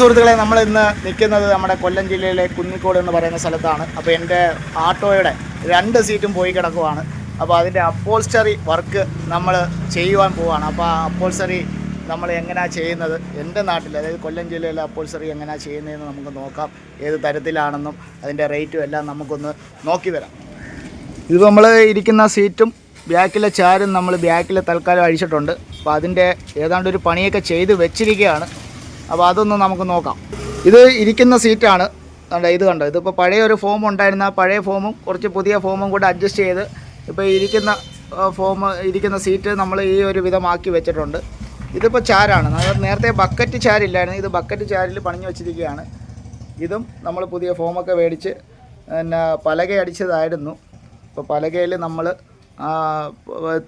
സുഹൃത്തുക്കളെ നമ്മൾ ഇന്ന് നിൽക്കുന്നത് നമ്മുടെ കൊല്ലം ജില്ലയിലെ കുന്നിക്കോട് എന്ന് പറയുന്ന സ്ഥലത്താണ്. അപ്പോൾ എന്റെ ആട്ടോയുടെ രണ്ട് സീറ്റും പോയി കിടക്കുവാണ്. അപ്പോൾ അതിന്റെ അപ്പോൾസ്റ്ററി വർക്ക് നമ്മൾ ചെയ്യുവാൻ പോവുകയാണ് അപ്പോൾ ആ അപ്പോൾസ്റ്ററി നമ്മൾ എങ്ങനെയാണ് ചെയ്യുന്നത്? എന്റെ നാട്ടിൽ അതായത് കൊല്ലം ജില്ലയിലെ അപ്പോൾസ്റ്ററി എങ്ങനെയാണ് ചെയ്യുന്നതെന്ന് നമുക്ക് നോക്കാം. ഏത് തരത്തിലാണെന്നും അതിന്റെ റേറ്റും എല്ലാം നമുക്കൊന്ന് നോക്കി വരാം. ഇത് നമ്മൾ ഇരിക്കുന്ന സീറ്റും ബാക്കിലെ ചാരും നമ്മൾ ബാക്കിൽ തൽക്കാലം അഴിച്ചിട്ടുണ്ട്. അപ്പോൾ അതിന്റെ ഏതാണ്ട് ഒരു പണിയൊക്കെ ചെയ്ത് വെച്ചിരിക്കുകയാണ്. അപ്പോൾ അതൊന്ന് നമുക്ക് നോക്കാം. ഇത് ഇരിക്കുന്ന സീറ്റാണ് കണ്ടോ ഇത് കണ്ടോ? ഇതിപ്പോൾ പഴയ ഒരു ഫോം ഉണ്ടായിരുന്ന പഴയ ഫോമും കുറച്ച് പുതിയ ഫോമും കൂടെ അഡ്ജസ്റ്റ് ചെയ്ത് ഇപ്പോൾ ഇരിക്കുന്ന ഫോം ഇരിക്കുന്ന സീറ്റ് നമ്മൾ ഈ ഒരു വിധമാക്കി വെച്ചിട്ടുണ്ട്. ഇതിപ്പോൾ ചാരാണ്. നേരത്തെ ബക്കറ്റ് ചാരില്ലായിരുന്നു. ഇത് ബക്കറ്റ് ചാരിൽ പണിഞ്ഞു വെച്ചിരിക്കുകയാണ്. ഇതും നമ്മൾ പുതിയ ഫോമൊക്കെ മേടിച്ച് പിന്നെ പലക അടിച്ചതായിരുന്നു ഇപ്പോൾ പലകയിൽ നമ്മൾ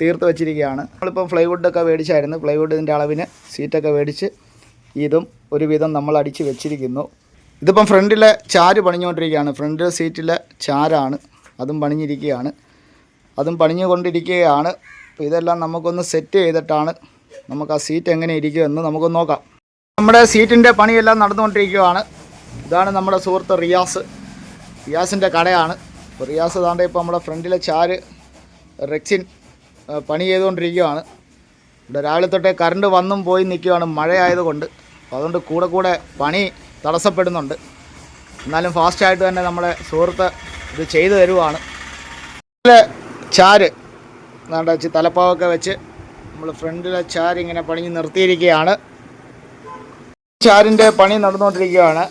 തീർത്ത് വെച്ചിരിക്കുകയാണ്. നമ്മളിപ്പം ഫ്ലൈവുഡൊക്കെ മേടിച്ചായിരുന്നു. ഫ്ലൈവുഡ് ഇതിന്റെ അളവിന് സീറ്റൊക്കെ മേടിച്ച് ഇതും ഒരുവിധം നമ്മൾ അടിച്ച് വെച്ചിരിക്കുന്നു. ഇതിപ്പം ഫ്രണ്ടിലെ ചാര് പണിഞ്ഞുകൊണ്ടിരിക്കുകയാണ്. ഫ്രണ്ടിലെ സീറ്റിലെ ചാരാണ്. അതും പണിഞ്ഞിരിക്കുകയാണ്. അതും പണിഞ്ഞുകൊണ്ടിരിക്കുകയാണ്. ഇതെല്ലാം നമുക്കൊന്ന് സെറ്റ് ചെയ്തിട്ടാണ് നമുക്ക് ആ സീറ്റ് എങ്ങനെ ഇരിക്കുമെന്ന് നമുക്കൊന്ന് നോക്കാം. നമ്മുടെ സീറ്റിന്റെ പണിയെല്ലാം നടന്നുകൊണ്ടിരിക്കുകയാണ്. ഇതാണ് നമ്മുടെ സുഹൃത്ത് റിയാസ്. റിയാസിന്റെ കടയാണ്. റിയാസ് താണ്ടെ ഇപ്പോൾ നമ്മുടെ ഫ്രണ്ടിലെ ചാര് റെക്സിൻ പണി ചെയ്തുകൊണ്ടിരിക്കുകയാണ്. ഇവിടെ രാവിലെ തൊട്ടേ കറണ്ട് വന്നും പോയി നിൽക്കുകയാണ്. മഴയായതുകൊണ്ട്. അപ്പോൾ അതുകൊണ്ട് കൂടെ കൂടെ പണി തടസ്സപ്പെടുന്നുണ്ട്. എന്നാലും ഫാസ്റ്റായിട്ട് തന്നെ നമ്മളെ സുഹൃത്ത് ഇത് ചെയ്തു തരുവാണ്. ചാര് എന്താ വെച്ച് തലപ്പാവൊക്കെ വെച്ച് നമ്മൾ ഫ്രണ്ടിലെ ചാര് ഇങ്ങനെ പണിഞ്ഞ് നിർത്തിയിരിക്കുകയാണ്. ചാരിന്റെ പണി നടന്നുകൊണ്ടിരിക്കുകയാണ്.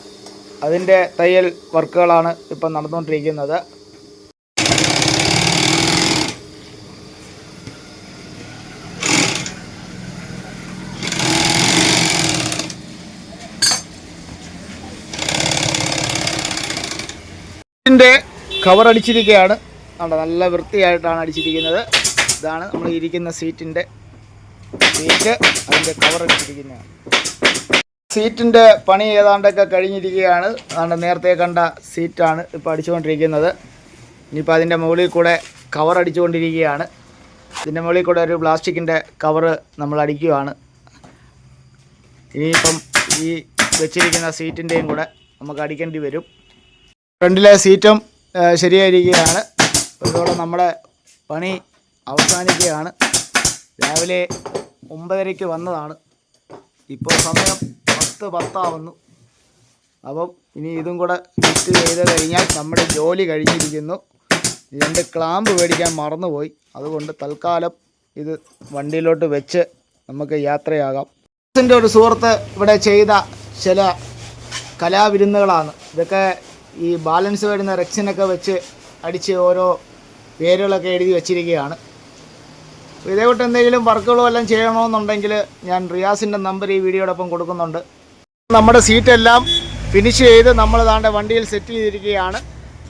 അതിന്റെ തയ്യൽ വർക്കുകളാണ് ഇപ്പം നടന്നുകൊണ്ടിരിക്കുന്നത്. ഇതിന്റെ കവർ അടിച്ചിരിക്കുകയാണ്. നല്ല വൃത്തിയായിട്ടാണ് അടിച്ചിരിക്കുന്നത്. ഇതാണ് നമ്മൾ ഇരിക്കുന്ന സീറ്റിന്റെ സീറ്റ്. അതിന്റെ കവർ അടിച്ചിരിക്കുന്നതാണ് സീറ്റിന്റെ പണി ഏതാണ്ടൊക്കെ കഴിഞ്ഞിരിക്കുകയാണ്. അതാണ്ട് നേരത്തെ കണ്ട സീറ്റാണ് ഇപ്പോൾ അടിച്ചുകൊണ്ടിരിക്കുന്നത്. ഇനിയിപ്പോൾ അതിന്റെ മുകളിൽ കൂടെ കവർ അടിച്ചുകൊണ്ടിരിക്കുകയാണ്. ഇതിന്റെ മുകളിൽ കൂടെ ഒരു പ്ലാസ്റ്റിക്കിന്റെ കവറ് നമ്മൾ അടിക്കുകയാണ്. ഇനിയിപ്പം ഈ വെച്ചിരിക്കുന്ന സീറ്റിന്റെയും കൂടെ നമുക്ക് അടിക്കേണ്ടി വരും. ഫ്രണ്ടിലെ സീറ്റും ശരിയായിരിക്കുകയാണ്. ഇതോടെ നമ്മുടെ പണി അവസാനിക്കുകയാണ്. രാവിലെ ഒമ്പതരയ്ക്ക് വന്നതാണ്. ഇപ്പോൾ സമയം പത്ത് പത്താവുന്നു. അപ്പം ഇനി ഇതും കൂടെ ഫിറ്റ് ചെയ്ത് കഴിഞ്ഞാൽ നമ്മുടെ ജോലി കഴിഞ്ഞിരിക്കുന്നു. രണ്ട് ക്ലാമ്പ് മേടിക്കാൻ മറന്നുപോയി. അതുകൊണ്ട് തൽക്കാലം ഇത് വണ്ടിയിലോട്ട് വെച്ച് നമുക്ക് യാത്രയാകാം. ഒരു സുഹൃത്ത് ഇവിടെ ചെയ്ത ചില കലാവിരുന്നുകളാണ്. ഇതൊക്കെ ഈ ബാലൻസ് വരുന്ന റെക്സിനൊക്കെ വെച്ച് അടിച്ച് ഓരോ പേരുകളൊക്കെ എഴുതി വെച്ചിരിക്കുകയാണ്. ഇതേകൂട്ട് എന്തെങ്കിലും വർക്കുകളോ എല്ലാം ചെയ്യണമെന്നുണ്ടെങ്കിൽ ഞാൻ റിയാസിന്റെ നമ്പർ ഈ വീഡിയോടൊപ്പം കൊടുക്കുന്നുണ്ട്. നമ്മുടെ സീറ്റെല്ലാം ഫിനിഷ് ചെയ്ത് നമ്മൾ താണ്ട വണ്ടിയിൽ സെറ്റ് ചെയ്തിരിക്കുകയാണ്.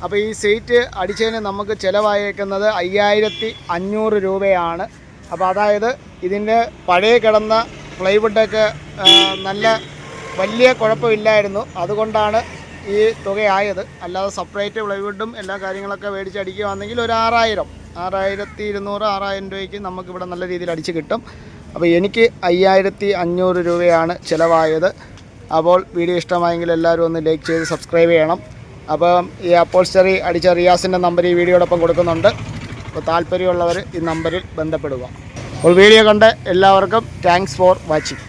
അപ്പോൾ ഈ സീറ്റ് അടിച്ചതിന് നമുക്ക് ചിലവായേക്കുന്നത് അയ്യായിരത്തി അഞ്ഞൂറ് രൂപയാണ്. അപ്പോൾ അതായത് ഇതിന്റെ പഴയ കിടന്ന പ്ലൈവുഡൊക്കെ നല്ല വലിയ കുഴപ്പമില്ലായിരുന്നു. അതുകൊണ്ടാണ് ഈ തുകയായത്. അല്ലാതെ സെപ്പറേറ്റ് പ്ലൈവുഡും എല്ലാ കാര്യങ്ങളൊക്കെ മേടിച്ച് അടിക്കുകയാണെങ്കിൽ ഒരു ആറായിരം. ആറായിരത്തി ഇരുന്നൂറ് ആറായിരം രൂപയ്ക്ക് നമുക്കിവിടെ നല്ല രീതിയിൽ അടിച്ച് കിട്ടും. അപ്പോൾ എനിക്ക് അയ്യായിരത്തി അഞ്ഞൂറ് രൂപയാണ് ചിലവായത്. അപ്പോൾ വീഡിയോ ഇഷ്ടമായെങ്കിൽ എല്ലാവരും ഒന്ന് ലൈക്ക് ചെയ്ത് സബ്സ്ക്രൈബ് ചെയ്യണം. അപ്പം ഈ അപ്പോൾസ്റ്ററി അടിച്ച റിയാസിന്റെ നമ്പർ ഈ വീഡിയോടൊപ്പം കൊടുക്കുന്നുണ്ട്. അപ്പോൾ താല്പര്യമുള്ളവർ ഈ നമ്പറിൽ ബന്ധപ്പെടുക. അപ്പോൾ വീഡിയോ കണ്ട് എല്ലാവർക്കും താങ്ക്സ് ഫോർ വാച്ചിങ്